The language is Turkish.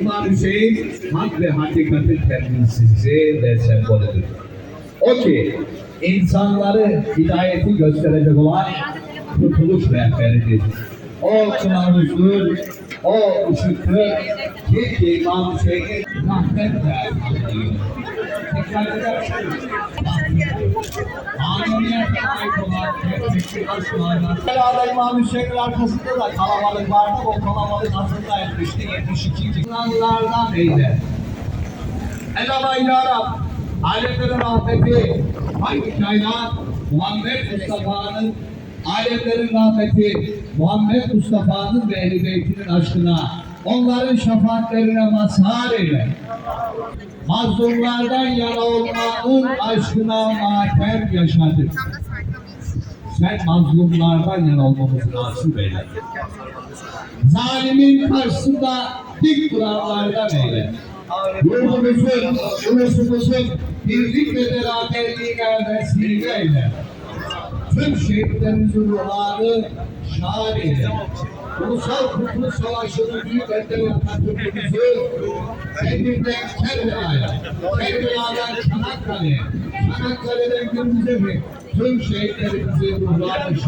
İmam Hüseyin hak ve hakikatin temsilcisi ve sembolüdür. O ki insanları hidayeti gösterecek olan kurtuluş rehberidir. O kılavuzdur, o ışıktır ki ki İmam Hüseyin'i rahmetle anlıyor. Tekrar edersiniz. Belada İmam Hüseyin'in arkasında da kalabalık vardı. O kalabalık aslında etmişti. 72. Yıllardan eyle. Elama ya Rab, alemlerin rahmeti, hangi kainat, Muhammed Mustafa'nın, alemlerin rahmeti, Muhammed Mustafa'nın ve Ehl-i Beytinin aşkına, onların şefaatlerine mazhar eyle. Mazlumlardan yana olmanın aşkına matem yaşadık. Sen mazlumlardan yana olmamızı nasip eyle. Zalimin karşısında dik duranlardan eyle. Yurdumuzun, ulusumuzun birlik ve beraberliğine vesile eyle. Tüm şehitlerimizin ruhları şad eyle. Ulusal Kurtuluş Savaşı'nın büyük yapan Türk'ümüzü Edirne'den Kerbela'ya, Kerbela'dan Çanakkale'ye, Çanakkale'den Gümrüz'e tüm şehitlerimizin ruhları